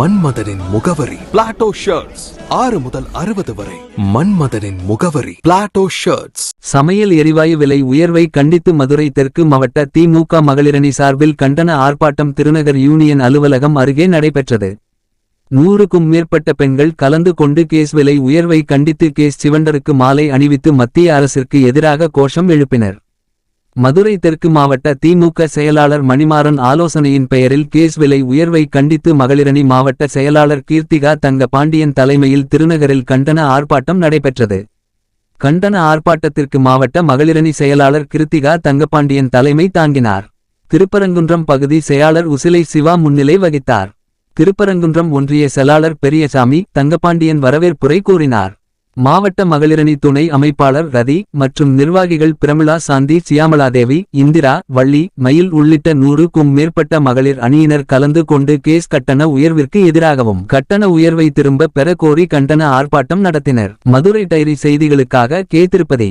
மன்மதனின் முகவரி. Plato shirts ஆறு முதல் அறுபது வரை. மன்மதனின் முகவரி. பிளாட்டோ ஷர்ட்ஸ் சமையல் எரிவாயு விலை உயர்வை கண்டித்து மதுரை தெற்கு மாவட்ட திமுக மகளிரணி சார்பில் கண்டன ஆர்ப்பாட்டம் திருநகர் யூனியன் அலுவலகம் அருகே நடைபெற்றது. நூறுக்கும் மேற்பட்ட பெண்கள் கலந்து கொண்டு கேஸ் விலை உயர்வை கண்டித்து கேஸ் சிவண்டருக்கு மாலை அணிவித்து மத்திய அரசிற்கு எதிராக கோஷம் எழுப்பினர். மதுரை தெற்கு மாவட்ட திமுக செயலாளர் மணிமாறன் ஆலோசனையின் பெயரில் கேஸ் விலை உயர்வை கண்டித்து மகளிரணி மாவட்ட செயலாளர் கீர்த்திகா தங்க பாண்டியன் தலைமையில் திருநகரில் கண்டன ஆர்ப்பாட்டம் நடைபெற்றது. கண்டன ஆர்ப்பாட்டத்திற்கு மாவட்ட மகளிரணி செயலாளர் கிருத்திகா தங்கபாண்டியன் தலைமை தாங்கினார். திருப்பரங்குன்றம் பகுதி செயலாளர் உசிலை சிவா முன்னிலை வகித்தார். திருப்பரங்குன்றம் ஒன்றிய செயலாளர் பெரியசாமி தங்கபாண்டியன் வரவேற்புரை கூறினார். மாவட்ட மகளிரணி துணை அமைப்பாளர் ரதி மற்றும் நிர்வாகிகள் பிரமிளா சாந்தி சியாமலாதேவி இந்திரா வள்ளி மயில் உள்ளிட்ட நூறுக்கும் மேற்பட்ட மகளிர் அணியினர் கலந்து கொண்டு கேஸ் கட்டண உயர்விற்கு எதிராகவும் கட்டண உயர்வை திரும்ப பெற கோரி கண்டன ஆர்ப்பாட்டம் நடத்தினர். மதுரை டைரி செய்திகளுக்காக கே. திருப்பதி.